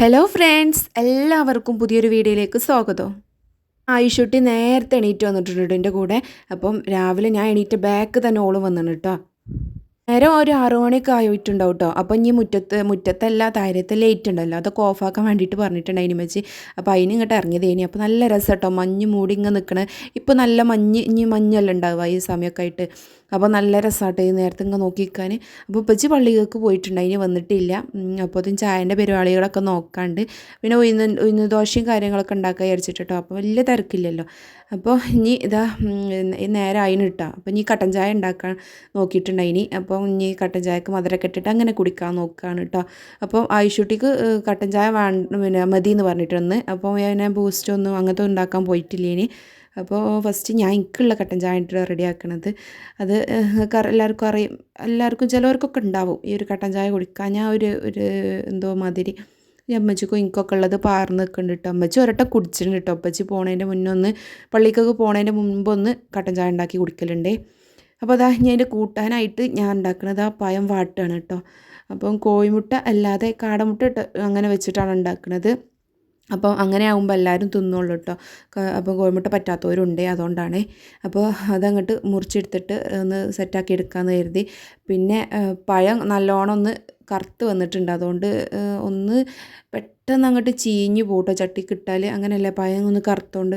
Hello friends എല്ലാവർക്കും പുതിയൊരു വീഡിയോയിലേക്ക് സ്വാഗതം. ആയിഷുട്ടി നേരത്തെ എണീറ്റ് വന്നിട്ടുണ്ട് എന്റെ കൂടെ. അപ്പം രാവിലെ ഞാൻ എണീറ്റ് ബാക്ക് തന്നെ ഓളും വന്നിട്ട് കേട്ടോ നേരം ഒരു ആറു മണിയൊക്കെ ആയിട്ടുണ്ടാവും കേട്ടോ അപ്പം ഇനി മുറ്റത്ത് മുറ്റത്തല്ല താരത്തെ ലേറ്റ് ഉണ്ടല്ലോ. അതൊക്കെ ഓഫാക്കാൻ വേണ്ടിയിട്ട് പറഞ്ഞിട്ടുണ്ട് അതിന് വെച്ച് അപ്പോൾ അതിന് ഇങ്ങോട്ട് ഇറങ്ങിയതേനി. അപ്പോൾ നല്ല രസം കേട്ടോ മഞ്ഞ് മൂടി ഇങ്ങനെ നിൽക്കണേ ഇപ്പോൾ നല്ല മഞ്ഞ് ഇനി മഞ്ഞല്ല ഉണ്ടാവുക ഈ സമയമൊക്കെ ആയിട്ട്. അപ്പോൾ നല്ല രസമായിട്ട് ഈ നേരത്തെ ഇങ്ങനെ നോക്കിക്കാൻ അപ്പോൾ ഉപ്പച്ചി പള്ളികൾക്ക് പോയിട്ടുണ്ട് അതിന് വന്നിട്ടില്ല. അപ്പോഴത്തേക്കും ചായന്റെ പരിപാടികളൊക്കെ നോക്കാണ്ട്. പിന്നെ ഉയർന്ന് ഉയർന്ന് ദോശയും കാര്യങ്ങളൊക്കെ ഉണ്ടാക്കാൻ വിചാരിച്ചിട്ട് അപ്പോൾ വലിയ തിരക്കില്ലല്ലോ. അപ്പോൾ ഇനി ഇതാ നേരെ അതിന് ഇട്ടാ അപ്പോൾ ഇനി കട്ടൻ ചായ ഉണ്ടാക്കാൻ നോക്കിയിട്ടുണ്ട് അതിന്. അപ്പോൾ ഇനി കട്ടൻ ചായക്ക് മധുരമൊക്കെ ഇട്ടിട്ട് അങ്ങനെ കുടിക്കാൻ നോക്കുകയാണ് കേട്ടോ അപ്പോൾ ആയിഷുട്ടിക്ക് കട്ടൻ ചായ വേണ്ട പിന്നെ മതി എന്ന് പറഞ്ഞിട്ടൊന്ന് അപ്പോൾ ഞാൻ ബൂസ്റ്റ് ഒന്നും അങ്ങനത്തെ ഉണ്ടാക്കാൻ പോയിട്ടില്ലേനി അപ്പോൾ ഫസ്റ്റ് ഞാൻ എനിക്കുള്ള കട്ടൻ ചായ ഇട്ട് റെഡിയാക്കണത് അത് എല്ലാവർക്കും അറിയും. എല്ലാവർക്കും ചിലവർക്കൊക്കെ ഉണ്ടാവും ഈ ഒരു കട്ടൻ ചായ കുടിക്കാൻ. ഞാൻ ഒരു ഒരു എന്തോ മാതിരി. അമ്മച്ചിക്കും ഇൻകൊക്കെ ഉള്ളത് പാർന്ന് നിൽക്കുന്നുണ്ട് കേട്ടോ അമ്മച്ചി ഒരട്ട കുടിച്ചിട്ടുണ്ട് കേട്ടോ അപ്പച്ചി പോണതിന്റെ മുന്നേ ഒന്ന് പള്ളിക്കൊക്കെ പോണതിന്റെ മുമ്പ് ഒന്ന് കട്ടൻ ചായ ഉണ്ടാക്കി കുടിക്കലുണ്ടേ. അപ്പോൾ അതാ ഞാൻ അതിന്റെ കൂട്ടാനായിട്ട് ഞാൻ ഉണ്ടാക്കുന്നത് ആ പായം വാട്ടാണ് കേട്ടോ അപ്പം കോഴിമുട്ട അല്ലാതെ കാടമുട്ട അങ്ങനെ വെച്ചിട്ടാണ് ഉണ്ടാക്കുന്നത് അപ്പോൾ അങ്ങനെ ആകുമ്പോൾ എല്ലാവരും തിന്നുള്ളൂ കേട്ടോ അപ്പോൾ കോഴിമുട്ട പറ്റാത്തവരുണ്ട് അതുകൊണ്ടാണ്. അപ്പോൾ അതങ്ങോട്ട് മുറിച്ചെടുത്തിട്ട് ഒന്ന് സെറ്റാക്കി എടുക്കാമെന്ന് കരുതി. പിന്നെ പഴം നല്ലോണം ഒന്ന് കറുത്ത് വന്നിട്ടുണ്ട്. അതുകൊണ്ട് ഒന്ന് പെട്ടെന്ന് അങ്ങോട്ട് ചീഞ്ഞ് പോട്ടോ ചട്ടിക്കിട്ടാൽ അങ്ങനെയല്ലേ പഴം ഒന്ന് കറുത്തോണ്ട്.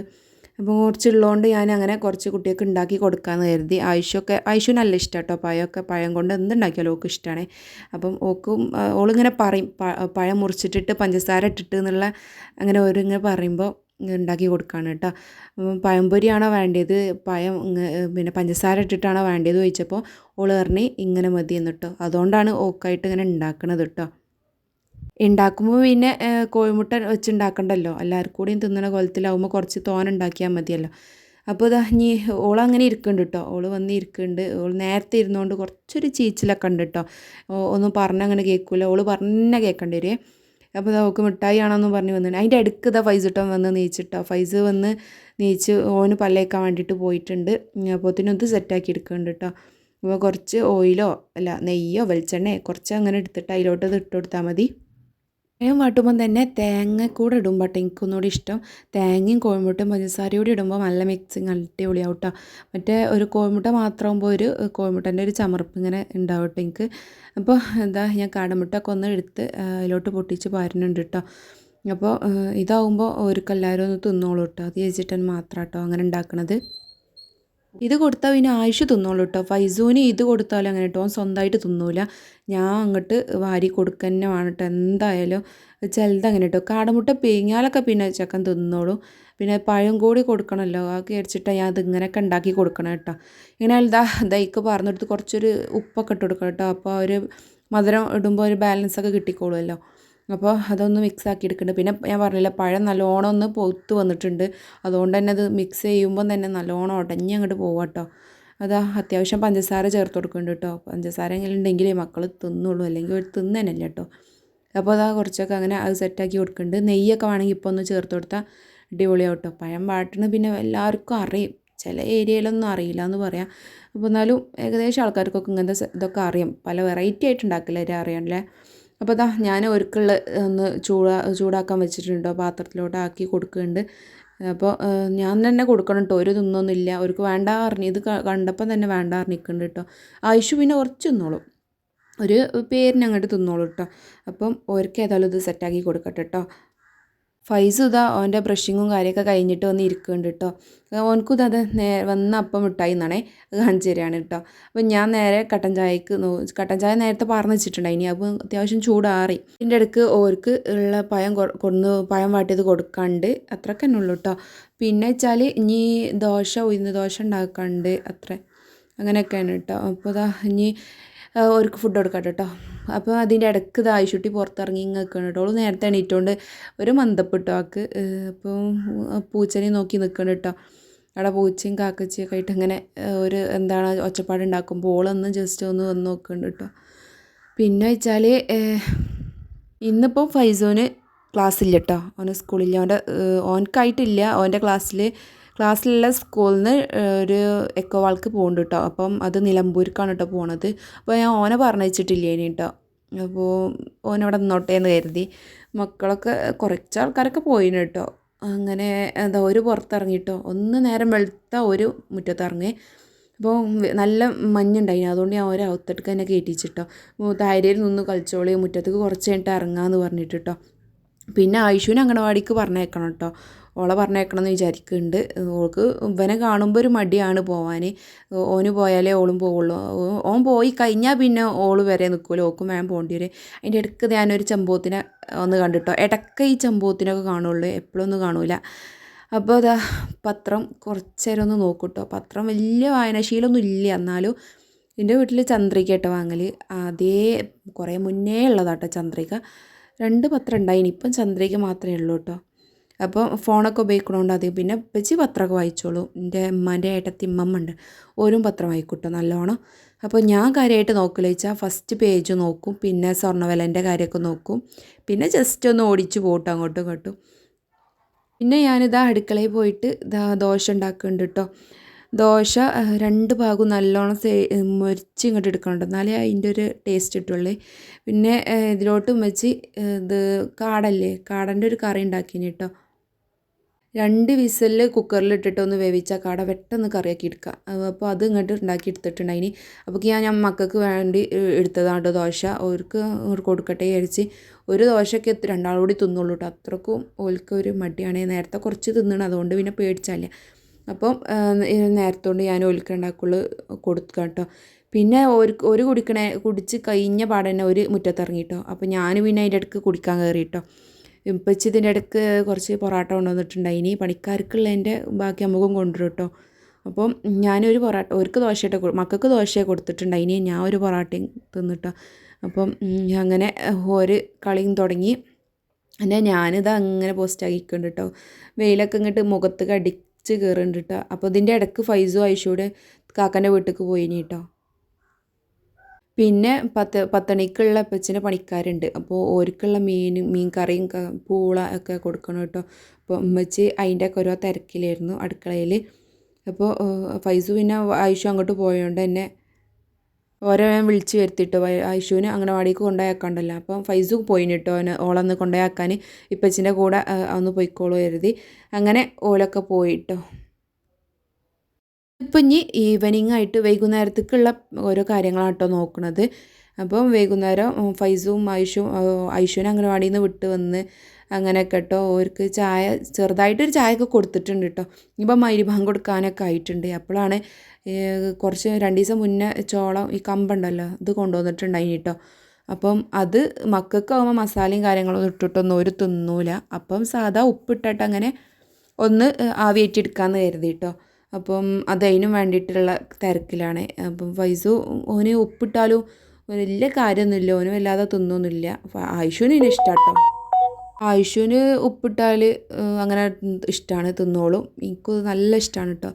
അപ്പോൾ കുറച്ചുള്ളതുകൊണ്ട് ഞാൻ അങ്ങനെ കുറച്ച് കുട്ടികൾക്ക് ഉണ്ടാക്കി കൊടുക്കാമെന്ന് കരുതി. ആയുഷൊക്കെ ആയുഷു നല്ല ഇഷ്ടം കേട്ടോ പഴമൊക്കെ പഴം കൊണ്ട് എന്തുണ്ടാക്കിയാലും ഓക്ക് ഇഷ്ടമാണ് അപ്പം ഓക്കും ഓളിങ്ങനെ പറയും പഴം മുറിച്ചിട്ടിട്ട് പഞ്ചസാര ഇട്ടിട്ട് എന്നുള്ള അങ്ങനെ ഓരോങ്ങനെ പറയുമ്പോൾ ഉണ്ടാക്കി കൊടുക്കുകയാണ് കേട്ടോ. പഴംപൊരിയാണോ വേണ്ടത്? പഴം പിന്നെ പഞ്ചസാര ഇട്ടിട്ടാണോ വേണ്ടത് ചോദിച്ചപ്പോൾ ഓൾ പറഞ്ഞ് ഇങ്ങനെ മതി എന്നിട്ടോ അതുകൊണ്ടാണ് ഓക്കായിട്ട് ഇങ്ങനെ ഉണ്ടാക്കണത് കേട്ടോ. ഉണ്ടാക്കുമ്പോൾ പിന്നെ കോഴിമുട്ട വെച്ച് ഉണ്ടാക്കണ്ടല്ലോ എല്ലാവർക്കും കൂടിയും തിന്നണ കോലത്തിലാവുമ്പോൾ കുറച്ച് തോൻ ഉണ്ടാക്കിയാൽ മതിയല്ലോ. അപ്പോൾ ഇതാ ഇനി ഓളങ്ങനെ ഇരിക്കുന്നുണ്ട് കേട്ടോ ഓൾ വന്ന് ഇരിക്കുന്നുണ്ട് ഓൾ നേരത്തെ ഇരുന്നുകൊണ്ട് കുറച്ചൊരു ചീച്ചിലൊക്കെ ഉണ്ട് കേട്ടോ ഒന്നും പറഞ്ഞങ്ങനെ കേൾക്കില്ല ഓൾ പറഞ്ഞ കേൾക്കേണ്ടി വരുമേ അപ്പോൾ അവൾക്ക് മിഠായി ആണെന്ന് പറഞ്ഞ് വന്നിട്ട് അതിന്റെ അടുക്ക് ഇതാ ഫൈസ് ഇട്ടോ വന്ന് നീച്ചിട്ടോ. ഫൈസ് വന്ന് നീച്ച് ഓന് പല്ലേക്കാൻ വേണ്ടിയിട്ട് പോയിട്ടുണ്ട്. അപ്പോൾ ഇത് സെറ്റാക്കി എടുക്കുന്നുണ്ട് കേട്ടോ അപ്പോൾ കുറച്ച് ഓയിലോ അല്ല നെയ്യോ വെളിച്ചെണ്ണയോ കുറച്ച് അങ്ങനെ എടുത്തിട്ട് അതിലോട്ട് ഇത് ഇട്ട് കൊടുത്താൽ മതി. ഞാൻ വാട്ടുമ്പം തന്നെ തേങ്ങ കൂടെ ഇടും കേട്ടോ എനിക്കൊന്നുകൂടി ഇഷ്ടം. തേങ്ങയും കോഴിമുട്ടയും പഞ്ചസാരയും കൂടി ഇടുമ്പോൾ നല്ല മിക്സിങ് അടിപൊളിയാവും കേട്ടോ. മറ്റേ ഒരു കോഴിമുട്ട മാത്രമാകുമ്പോൾ ഒരു കോഴിമുട്ടന്റെ ഒരു ചമർപ്പ് ഇങ്ങനെ ഉണ്ടാവും കേട്ടോ എനിക്ക്. അപ്പോൾ എന്താ ഞാൻ കാടമുട്ടൊക്കെ ഒന്ന് എടുത്ത് അതിലോട്ട് പൊട്ടിച്ച് പാരുന്നുണ്ട് കേട്ടോ. അപ്പോൾ ഇതാവുമ്പോൾ ഓർക്കെല്ലാവരും ഒന്ന് തിന്നോളൂ കേട്ടോ. അത് ചേച്ചിട്ടൻ മാത്രം കേട്ടോ അങ്ങനെ ഉണ്ടാക്കണത് ഇത് കൊടുത്താൽ പിന്നെ ആയുഷ് തിന്നോളൂ കേട്ടോ ഫൈസൂന് ഇത് കൊടുത്താലും അങ്ങനെ കേട്ടോ സ്വന്തമായിട്ട് തിന്നൂല. ഞാൻ അങ്ങോട്ട് വാരി കൊടുക്കന്നെ വേണം കേട്ടോ എന്തായാലും ചിലത് അങ്ങനെ കേട്ടോ കാടമുട്ട പീങ്ങിയാലൊക്കെ പിന്നെ ചക്കൻ തിന്നോളൂ. പിന്നെ പഴം കൂടി കൊടുക്കണമല്ലോ ആ കയറിച്ചിട്ട് ഞാൻ അതിങ്ങനെയൊക്കെ ഉണ്ടാക്കി കൊടുക്കണം കേട്ടോ ഇങ്ങനെ ഇതാ ദൈക്ക് പറഞ്ഞെടുത്ത് കുറച്ചൊരു ഉപ്പൊക്കെ ഇട്ട് കൊടുക്കണം കേട്ടോ അപ്പോൾ ഒരു മധുരം ഇടുമ്പോൾ ഒരു ബാലൻസൊക്കെ കിട്ടിക്കോളുമല്ലോ അപ്പോൾ അതൊന്ന് മിക്സ് ആക്കി എടുക്കുന്നുണ്ട് പിന്നെ ഞാൻ പറഞ്ഞില്ല പഴം നല്ലോണം ഒന്ന് പൊത്ത് വന്നിട്ടുണ്ട്. അതുകൊണ്ട് തന്നെ അത് മിക്സ് ചെയ്യുമ്പോൾ തന്നെ നല്ലോണം ഉടഞ്ഞ് അങ്ങോട്ട് പോവാം കേട്ടോ അതാ അത്യാവശ്യം പഞ്ചസാര ചേർത്ത് കൊടുക്കുന്നുണ്ട് കേട്ടോ പഞ്ചസാര ഉണ്ടെങ്കിൽ മക്കൾ തിന്നുള്ളൂ. അല്ലെങ്കിൽ ഒരു തിന്നനല്ല കേട്ടോ അപ്പോൾ അതാ കുറച്ചൊക്കെ അങ്ങനെ അത് സെറ്റാക്കി കൊടുക്കുന്നുണ്ട് നെയ്യൊക്കെ വേണമെങ്കിൽ ഇപ്പോൾ ഒന്ന് ചേർത്ത് കൊടുത്താൽ അടിപൊളിയാവും കേട്ടോ പഴം വാട്ടണ പിന്നെ എല്ലാവർക്കും അറിയും. ചില ഏരിയയിലൊന്നും അറിയില്ല എന്ന് പറയാം. അപ്പോൾ എന്നാലും ഏകദേശം ആൾക്കാർക്കൊക്കെ ഇങ്ങനത്തെ ഇതൊക്കെ അറിയാം. പല വെറൈറ്റി ആയിട്ട് ഉണ്ടാക്കില്ല അറിയാമല്ലേ അപ്പോൾ ഇതാ ഞാൻ ഒരുക്കുള്ള ഒന്ന് ചൂടാ ചൂടാക്കാൻ വെച്ചിട്ടുണ്ട്. പാത്രത്തിലോട്ട് ആക്കി കൊടുക്കുന്നുണ്ട്. അപ്പോൾ ഞാൻ തന്നെ കൊടുക്കണം കേട്ടോ ഒരു തിന്നൊന്നുമില്ല അവർക്ക് വേണ്ട അറിഞ്ഞ് ഇത് കണ്ടപ്പോൾ തന്നെ വേണ്ട അറിഞ്ഞിക്കുന്നുണ്ട് കേട്ടോ ആയുഷ് പിന്നെ കുറച്ച് തിന്നോളും. ഒരു പേരിന് അങ്ങോട്ട് തിന്നോളൂ കേട്ടോ അപ്പം ഓർക്ക് ഏതായാലും ഇത് സെറ്റാക്കി കൊടുക്കട്ടെ കേട്ടോ ഫൈസ് ഇതാ ഓന്റെ ബ്രഷിങ്ങും കാര്യമൊക്കെ കഴിഞ്ഞിട്ട് വന്ന് ഇരിക്കുന്നുണ്ട് കേട്ടോ. ഓനക്കും അത് നേ വന്ന അപ്പം മിഠായി എന്നാണേ അത് കാണിച്ചു തരികയാണ് കേട്ടോ. അപ്പം ഞാൻ നേരെ കട്ടൻ ചായക്ക് കട്ടൻ ചായ നേരത്തെ പറഞ്ഞു വെച്ചിട്ടുണ്ടായിനി അപ്പോൾ അത്യാവശ്യം ചൂടാറി. ഇതിന്റെ ഇടയ്ക്ക് ഓർക്ക് ഉള്ള പഴം കൊടുന്ന് പഴം വാട്ടിയത് കൊടുക്കാണ്ട് അത്രയൊക്കെ തന്നെ ഉള്ളൂ കേട്ടോ. പിന്നെ വെച്ചാൽ ഇനി ദോശ ഉയർന്ന ദോശ ഉണ്ടാക്കാണ്ട് അത്ര. അങ്ങനെയൊക്കെയാണ് കേട്ടോ. അപ്പോൾ ഇതാ ഇനി അവർക്ക് ഫുഡ് കൊടുക്കാം കേട്ടോ അപ്പോൾ അതിന്റെ ഇടയ്ക്ക് ഇത് ആയിഷുട്ടി പുറത്തിറങ്ങി നിൽക്കണം കേട്ടോ അവൾ നേരത്തെ എണീറ്റുകൊണ്ട് ഒരു മന്ദപ്പെട്ടു ആക്ക്. അപ്പോൾ പൂച്ചനെ നോക്കി നിൽക്കണം കേട്ടോ അവിടെ പൂച്ചയും കാക്കച്ചിയൊക്കെ ആയിട്ട് ഇങ്ങനെ ഒരു എന്താണ് ഒച്ചപ്പാട് ഉണ്ടാക്കുമ്പോൾ ഓളൊന്ന് ജസ്റ്റ് ഒന്ന് വന്ന് നോക്കുന്നുണ്ട് കേട്ടോ പിന്നെ വെച്ചാൽ ഇന്നിപ്പോൾ ഫൈസോന് ക്ലാസ്സില്ല കേട്ടോ അവന് സ്കൂളില്ല അവന്റെ ഓൻക്കായിട്ടില്ല. അവന്റെ ക്ലാസ്സിൽ ക്ലാസ്സിലുള്ള സ്കൂളിൽ നിന്ന് ഒരു എക്കോ വാൾക്ക് പോകുന്നുണ്ട് കേട്ടോ അപ്പം അത് നിലമ്പൂർക്കാണ് കേട്ടോ പോണത്. അപ്പോൾ ഞാൻ ഓനെ പറഞ്ഞയച്ചിട്ടില്ല ഇനി കേട്ടോ അപ്പോൾ ഓനവിടെ നിന്നോട്ടെ എന്ന് കരുതി. മക്കളൊക്കെ കുറച്ച് ആൾക്കാരൊക്കെ പോയിന് കേട്ടോ അങ്ങനെ എന്താ ഒരു പുറത്തിറങ്ങിയിട്ടോ ഒന്ന് നേരം വെളുത്ത ഒരു മുറ്റത്തിറങ്ങി. അപ്പോൾ നല്ല മഞ്ഞുണ്ടായിന്. അതുകൊണ്ട് ഞാൻ ഒരു അകത്തെടുക്ക് തന്നെ കയറ്റിച്ചിട്ടോ താരയിൽ നിന്ന് കളിച്ചോളി മുറ്റത്തേക്ക് കുറച്ച് കഴിഞ്ഞിട്ട് ഇറങ്ങാമെന്ന് പറഞ്ഞിട്ട് കേട്ടോ പിന്നെ ആയിഷുവിനെ അംഗനവാടിക്ക് പറഞ്ഞേക്കണം കേട്ടോ ഓളെ പറഞ്ഞേക്കണം എന്ന് വിചാരിക്കുന്നുണ്ട് ഓൾക്ക് ഇവനെ കാണുമ്പോൾ ഒരു മടിയാണ് പോവാൻ ഓന് പോയാലേ ഓളും പോവുള്ളൂ. ഓൻ പോയി കഴിഞ്ഞാൽ പിന്നെ ഓൾ വരെ നിൽക്കുമല്ലോ ഓക്കും വേഗം പോകേണ്ടി വരും. അതിന്റെ ഇടയ്ക്ക് ഞാനൊരു ചെമ്പോത്തിനെ ഒന്ന് കണ്ടിട്ടോ. ഇടയ്ക്ക് ഈ ചെമ്പോത്തിനൊക്കെ കാണുള്ളൂ. എപ്പോഴൊന്നും കാണൂല. അപ്പോൾ അതാ പത്രം കുറച്ച് നേരം ഒന്ന് നോക്കൂട്ടോ. പത്രം വലിയ വായനാശീലൊന്നും ഇല്ല. എന്നാലും എന്റെ വീട്ടിൽ ചന്ദ്രികയായിട്ട് വാങ്ങൽ അതേ കുറേ മുന്നേ ഉള്ളതാട്ടോ ചന്ദ്രിക. രണ്ട് പത്രം ഉണ്ടായിനി ഇപ്പം ചന്ദ്രിക മാത്രമേ ഉള്ളൂ കേട്ടോ അപ്പോൾ ഫോണൊക്കെ ഉപയോഗിക്കണോണ്ട് അത് പിന്നെ വെച്ച് പത്രമൊക്കെ വായിച്ചോളൂ. എന്റെ ഉമ്മന്റെ ഏട്ടത്തി ഇമ്മമ്മ ഉണ്ട് ഓരും പത്രം വായിക്കൂട്ടോ നല്ലോണം. അപ്പോൾ ഞാൻ കാര്യമായിട്ട് നോക്കില്ല വെച്ചാൽ ഫസ്റ്റ് പേജ് നോക്കും. പിന്നെ സ്വർണവിലന്റെ കാര്യമൊക്കെ നോക്കും. പിന്നെ ജസ്റ്റ് ഒന്ന് ഓടിച്ച് പോട്ടും അങ്ങോട്ടും ഇങ്ങോട്ടും. പിന്നെ ഞാനിതാ അടുക്കളയിൽ പോയിട്ട് ഇതാ ദോശ ഉണ്ടാക്കുന്നുണ്ട് കേട്ടോ ദോശ രണ്ട് ഭാഗവും നല്ലോണം സേ മുരിച്ച് ഇങ്ങോട്ട് എടുക്കണുണ്ട്. എന്നാലേ അതിന്റെ ഒരു ടേസ്റ്റ് കിട്ടുള്ളൂ. പിന്നെ ഇതിലോട്ട് വെച്ച് ഇത് കാടല്ലേ? കാടന്റെ ഒരു കറി ഉണ്ടാക്കിന് കേട്ടോ രണ്ട് വിസലിൽ കുക്കറിലിട്ടിട്ട് ഒന്ന് വേവിച്ചാൽ കാട പെട്ടെന്ന് കറിയാക്കി എടുക്കുക. അപ്പോൾ അത് ഇങ്ങോട്ട് ഉണ്ടാക്കി എടുത്തിട്ടുണ്ടായിനി അപ്പോൾ ഞാൻ ഞാൻ മക്കൾക്ക് വേണ്ടി എടുത്തതാണ് ദോശ. അവർക്ക് കൊടുക്കട്ടെ വിചാരിച്ച് ഒരു ദോശയ്ക്ക് രണ്ടാൾ കൂടി തിന്നുള്ളൂ കേട്ടോ അത്രക്കും ഓൽക്ക് ഒരു മടിയാണ്. നേരത്തെ കുറച്ച് തിന്നണം. അതുകൊണ്ട് പിന്നെ പേടിച്ചാല്ല. അപ്പം നേരത്തോണ്ട് ഞാൻ ഓൽക്ക് ഉണ്ടാക്കുള്ളൂ കൊടുക്കുക കേട്ടോ പിന്നെ ഒരു ഒരു കുടിക്കണേ കുടിച്ച് കഴിഞ്ഞ പാടന്നെ ഒരു മുറ്റത്തിറങ്ങിട്ടോ അപ്പോൾ ഞാൻ പിന്നെ അതിന്റെ ഇടയ്ക്ക് കുടിക്കാൻ കയറി കേട്ടോ ഇപ്പച്ചി ഇതിന്റെ ഇടയ്ക്ക് കുറച്ച് പൊറോട്ട കൊണ്ടുവന്നിട്ടുണ്ടായിനി പണിക്കാർക്കുള്ളതിന്റെ ബാക്കി അമുഖം കൊണ്ടുവരും കേട്ടോ. അപ്പോൾ ഞാനൊരു പൊറോട്ട ഒരുക്ക് ദോശയിട്ട് മക്കൾക്ക് ദോശ കൊടുത്തിട്ടുണ്ടായിനി ഞാൻ ഒരു പൊറോട്ടയും തിന്നിട്ടോ. അപ്പം അങ്ങനെ ഒരു കളിയും തുടങ്ങി. പിന്നെ ഞാനിത് അങ്ങനെ പോസ്റ്റ് ആക്കിക്കുന്നുണ്ട് കേട്ടോ. വെയിലൊക്കെ ഇങ്ങോട്ട് മുഖത്ത് കടിച്ച് കയറുന്നുണ്ട് കേട്ടോ. അപ്പോൾ ഇതിന്റെ ഇടയ്ക്ക് ഫൈസു ഐഷൂടെ കാക്കന്റെ വീട്ടിലേക്ക് പോയിനി കേട്ടോ. പിന്നെ പത്ത് പത്തണിക്കുള്ള അപ്പച്ചന് പണിക്കാരുണ്ട്. അപ്പോൾ ഓർക്കുള്ള മീൻ മീൻ കറിയും പൂള ഒക്കെ കൊടുക്കണം കേട്ടോ. അപ്പോൾ ഉമ്മച്ചി അതിന്റെ ഒക്കെ ഓരോ തിരക്കിലായിരുന്നു അടുക്കളയിൽ. അപ്പോൾ ഫൈസു പിന്നെ ആയിഷു അങ്ങോട്ട് പോയതുകൊണ്ട് തന്നെ ഓരോ ഞാൻ വിളിച്ച് വരുത്തിട്ടോ. ആയിഷുവിന് അംഗനവാടിക്ക് കൊണ്ടുപോയാക്കണ്ടല്ലോ. അപ്പം ഫൈസു പോയിന് കേട്ടോ അവന് ഓളൊന്ന് കൊണ്ടുപോയാക്കാൻ. ഇപ്പച്ചിന്റെ കൂടെ ഒന്ന് പോയിക്കോളൂ കരുതി. അങ്ങനെ ഓലൊക്കെ പോയിട്ടോ ഇപ്പം ഇനി ഈവനിങ് ആയിട്ട് വൈകുന്നേരത്തേക്കുള്ള ഓരോ കാര്യങ്ങളാണ് കേട്ടോ നോക്കുന്നത് അപ്പം വൈകുന്നേരം ഫൈസും ഐഷും ഐഷുവിനെ അംഗനവാടിയിൽ നിന്ന് വിട്ട് വന്ന് അങ്ങനെ കേട്ടോ അവർക്ക് ചായ ചെറുതായിട്ടൊരു ചായയൊക്കെ കൊടുത്തിട്ടുണ്ട് കേട്ടോ ഇപ്പം മൈരിഭാഗം കൊടുക്കാനൊക്കെ ആയിട്ടുണ്ട്. അപ്പോഴാണ് കുറച്ച് രണ്ട് ദിവസം മുന്നേ ചോളം ഈ കമ്പുണ്ടല്ലോ ഇത് കൊണ്ടുവന്നിട്ടുണ്ടായിന് കേട്ടോ അപ്പം അത് മക്കൾക്കാവുമ്പോൾ മസാലയും കാര്യങ്ങളും ഇട്ടിട്ടൊന്നും ഒരു തിന്നൂല. അപ്പം സാധാ ഉപ്പിട്ടിട്ട് അങ്ങനെ ഒന്ന് ആവിയേറ്റെടുക്കാമെന്ന് കരുതി കേട്ടോ അപ്പം അതതിനും വേണ്ടിയിട്ടുള്ള തിരക്കിലാണ്. അപ്പം ഫൈസു ഓന് ഉപ്പിട്ടാലും വലിയ കാര്യമൊന്നുമില്ല. ഓന് വല്ലാതെ തിന്നൊന്നുമില്ല. ആയുഷുവിന് ഇതിന് ഇഷ്ടമാട്ടോ ആയുഷുവിന് ഉപ്പിട്ടാൽ അങ്ങനെ ഇഷ്ടമാണ് തിന്നോളും. എനിക്ക് നല്ല ഇഷ്ടമാണ് കേട്ടോ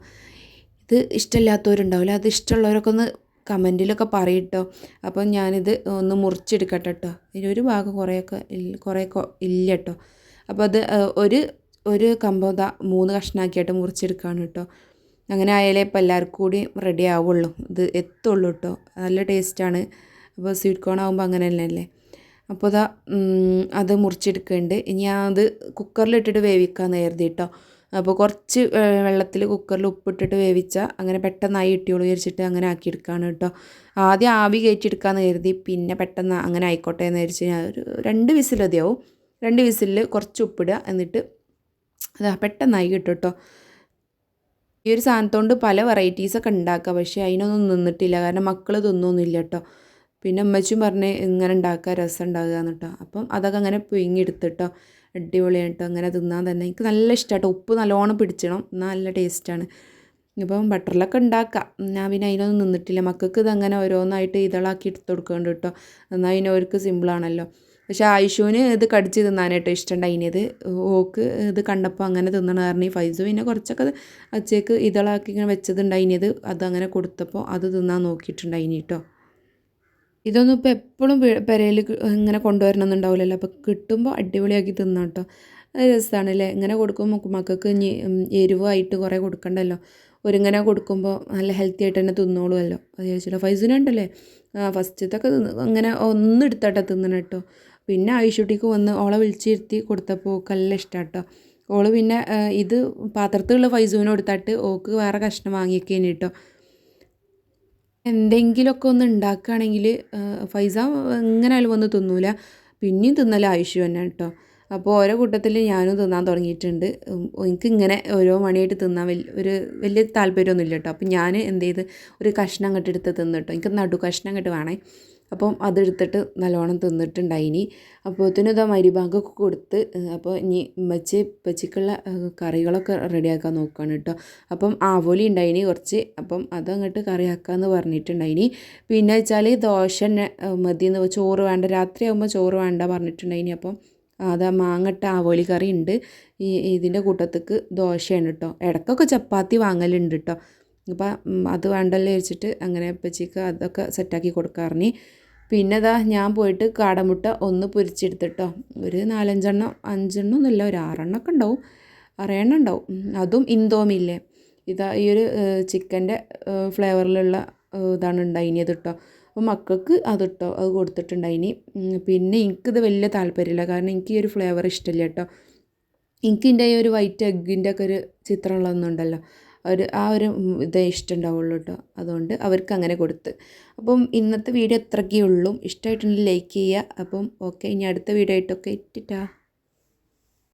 ഇത് ഇഷ്ടമില്ലാത്തവരുണ്ടാവില്ല? അത് ഇഷ്ടമുള്ളവരൊക്കെ ഒന്ന് കമന്റിലൊക്കെ പറയട്ടോ. അപ്പം ഞാനിത് ഒന്ന് മുറിച്ചെടുക്കട്ടെ കേട്ടോ ഇതിലൊരു ഭാഗം കുറേയൊക്കെ കുറേയൊക്കെ ഇല്ല കേട്ടോ അപ്പോൾ അത് ഒരു ഒരു കമ്പത മൂന്ന് കഷ്ണാക്കിയിട്ട് മുറിച്ചെടുക്കുകയാണ് കേട്ടോ അങ്ങനെ ആയാലേ ഇപ്പോൾ എല്ലാവർക്കും കൂടി റെഡി ആവുള്ളൂ. ഇത് എത്തുള്ളൂ കേട്ടോ നല്ല ടേസ്റ്റാണ് അപ്പോൾ സ്വീറ്റ് കോൺ ആകുമ്പോൾ അങ്ങനെ തന്നെയല്ലേ അപ്പോൾ അതാ അത് മുറിച്ചെടുക്കുന്നുണ്ട്. ഇനി അത് കുക്കറിലിട്ടിട്ട് വേവിക്കാമെന്ന് കരുതി കേട്ടോ അപ്പോൾ കുറച്ച് വെള്ളത്തിൽ കുക്കറിൽ ഉപ്പിട്ടിട്ട് വേവിച്ചാൽ അങ്ങനെ പെട്ടെന്നായി ഇട്ടിയോളൂ വിചാരിച്ചിട്ട് അങ്ങനെ ആക്കിയെടുക്കുകയാണ് കേട്ടോ ആദ്യം ആവി കയറ്റിയെടുക്കാമെന്ന് കരുതി പിന്നെ പെട്ടെന്ന് അങ്ങനെ ആയിക്കോട്ടെ എന്ന് വിചാരിച്ച് ഞാൻ ഒരു രണ്ട് വിസിൽ മതിയാവും രണ്ട് വിസിലിൽ കുറച്ച് ഉപ്പിടുക എന്നിട്ട് അതാ പെട്ടെന്നായി കിട്ടും കേട്ടോ ഈ ഒരു സാധനത്തോണ്ട് പല വെറൈറ്റീസൊക്കെ ഉണ്ടാക്കുക പക്ഷേ അതിനൊന്നും നിന്നിട്ടില്ല. കാരണം മക്കൾ തിന്നൊന്നുമില്ല കേട്ടോ പിന്നെ അമ്മച്ചും പറഞ്ഞ് ഇങ്ങനെ ഉണ്ടാക്കുക രസം ഉണ്ടാകുക എന്നിട്ടോ അപ്പം അതൊക്കെ അങ്ങനെ പുഴുങ്ങിയെടുത്തിട്ടോ അടിപൊളിയാണ് കേട്ടോ അങ്ങനെ തിന്നാൻ തന്നെ. എനിക്ക് നല്ല ഇഷ്ടമാട്ടോ ഉപ്പ് നല്ലോണം പിടിച്ചണം. നല്ല ടേസ്റ്റാണ് ഇപ്പം ബട്ടറിലൊക്കെ ഉണ്ടാക്കാം ഞാൻ പിന്നെ അതിനൊന്നും നിന്നിട്ടില്ല. മക്കൾക്ക് ഇതങ്ങനെ ഓരോന്നായിട്ട് ഇതളാക്കി എടുത്ത് കൊടുക്കുന്നുണ്ട് കേട്ടോ എന്നാൽ അതിനവർക്ക് സിമ്പിളാണല്ലോ പക്ഷേ ആയിഷുവിന് ഇത് കടിച്ച് തിന്നാനായിട്ട് ഇഷ്ടമുണ്ടായിനത് ഓക്ക് ഇത് കണ്ടപ്പോൾ അങ്ങനെ തിന്നണ കാരണം ഫൈസു പിന്നെ കുറച്ചൊക്കെ അച്ചേക്ക് ഇതളാക്കി ഇങ്ങനെ വെച്ചതുണ്ടായിനത് അതങ്ങനെ കൊടുത്തപ്പോൾ അത് തിന്നാൻ നോക്കിയിട്ടുണ്ടായിനി കേട്ടോ. ഇതൊന്നും ഇപ്പോൾ എപ്പോഴും പെരയിൽ ഇങ്ങനെ കൊണ്ടുവരണമെന്നുണ്ടാവില്ലല്ലോ. അപ്പോൾ കിട്ടുമ്പോൾ അടിപൊളിയാക്കി തിന്നാം കേട്ടോ. അത് രസമാണ് അല്ലേ ഇങ്ങനെ കൊടുക്കുമ്പോൾ മക്കൾക്ക് എരിവായിട്ട് കുറേ കൊടുക്കണ്ടല്ലോ. ഒരിങ്ങനെ കൊടുക്കുമ്പോൾ നല്ല ഹെൽത്തി ആയിട്ട് തന്നെ തിന്നോളുമല്ലോ. അത് ചോദിച്ചില്ല ഫൈസുനുണ്ടല്ലേ ഫസ്റ്റത്തൊക്കെ അങ്ങനെ ഒന്നെടുത്താട്ടോ തിന്നണം കേട്ടോ. പിന്നെ ആയിഷുട്ടിക്ക് വന്ന് ഓളെ വിളിച്ചിരുത്തി കൊടുത്തപ്പോൾ ഓൾക്ക് നല്ല കേട്ടോ ഓൾ പിന്നെ ഇത് പാത്രത്തിലുള്ള ഫൈസൂന് കൊടുത്തിട്ട് ഓക്ക് വേറെ കഷ്ണം വാങ്ങിയേക്കേനി കേട്ടോ എന്തെങ്കിലുമൊക്കെ ഒന്ന് ഉണ്ടാക്കുകയാണെങ്കിൽ ഫൈസ എങ്ങനെയാലും വന്ന് തിന്നൂല. പിന്നെയും തിന്നല ആയിഷു തന്നെ കേട്ടോ അപ്പോൾ ഓരോ കൂട്ടത്തിൽ ഞാനും തിന്നാൻ തുടങ്ങിയിട്ടുണ്ട്. എനിക്ക് ഇങ്ങനെ ഓരോ മണിയായിട്ട് തിന്നാൻ വലിയ ഒരു വലിയ താല്പര്യമൊന്നുമില്ല കേട്ടോ അപ്പം ഞാൻ എന്ത് ചെയ്ത് ഒരു കഷ്ണം കെട്ടെടുത്ത് തിന്നിട്ടോ എനിക്ക് നടു കഷ്ണം കെട്ട് വേണേ. അപ്പം അതെടുത്തിട്ട് നല്ലോണം തിന്നിട്ടുണ്ടായിനി. അപ്പോഴത്തേനും ഇതാ മരിഭാഗമൊക്കെ കൊടുത്ത് അപ്പോൾ ഇനി ഉമ്മച്ചി ഉപ്പച്ചിക്കുള്ള കറികളൊക്കെ റെഡിയാക്കാൻ നോക്കുകയാണ് കേട്ടോ. അപ്പം ആവോലി ഉണ്ടായിനി കുറച്ച് അപ്പം അതങ്ങോട്ട് കറിയാക്കാമെന്ന് പറഞ്ഞിട്ടുണ്ടായിനി. പിന്നെ വെച്ചാൽ ദോശ മതിയെന്ന് ചോറ് വേണ്ട രാത്രിയാകുമ്പോൾ ചോറ് വേണ്ട പറഞ്ഞിട്ടുണ്ടായിനി. അപ്പം അതാ മാങ്ങട്ട ആവോലി കറി ഉണ്ട്. ഈ ഇതിന്റെ കൂട്ടത്തേക്ക് ദോശയാണ് കേട്ടോ. ഇടയ്ക്കൊക്കെ ചപ്പാത്തി വാങ്ങലുണ്ട് കേട്ടോ. അപ്പം അത് വേണ്ടല്ലോ വെച്ചിട്ട് അങ്ങനെ ഉപ്പച്ചിക്ക് അതൊക്കെ സെറ്റാക്കി കൊടുക്കാറിനി പിന്നെ ഇതാ ഞാൻ പോയിട്ട് കാടമുട്ട ഒന്ന് പൊരിച്ചെടുത്തിട്ടോ. ഒരു നാലഞ്ചെണ്ണം അഞ്ചെണ്ണം ഒന്നുമില്ല ഒരു ആറെണ്ണം ഒക്കെ ഉണ്ടാവും. ആറെണ്ണം ഉണ്ടാവും. അതും ഇന്തോമില്ലേ ഇതാ ഈ ഒരു ചിക്കന്റെ ഫ്ലേവറിലുള്ള ഇതാണ് ഉണ്ടായിനിയത് കേട്ടോ അപ്പോൾ മക്കൾക്ക് അത് ഇട്ടോ അത് കൊടുത്തിട്ടുണ്ടായിനി. പിന്നെ എനിക്കിത് വലിയ താല്പര്യമില്ല. കാരണം എനിക്ക് ഈ ഒരു ഫ്ലേവർ ഇഷ്ടമില്ല കേട്ടോ എനിക്ക് ഇതിന്റെ ഈ ഒരു വൈറ്റ് എഗ്ഗിന്റെ ഒക്കെ ഒരു ചിത്രമുള്ളതൊന്നും ഉണ്ടല്ലോ ഒരു ആ ഒരു ഇതേ ഇഷ്ടമുണ്ടാവുള്ളൂ കേട്ടോ അതുകൊണ്ട് അവർക്ക് അങ്ങനെ കൊടുത്ത്. അപ്പം ഇന്നത്തെ വീഡിയോ ഇത്രയ്ക്കേ ഉള്ളൂ. ഇഷ്ടമായിട്ടുണ്ടെങ്കിൽ ലൈക്ക് ചെയ്യുക. അപ്പം ഓക്കെ ഇനി അടുത്ത വീഡിയോ ആയിട്ടൊക്കെ ഇട്ടിട്ടാ.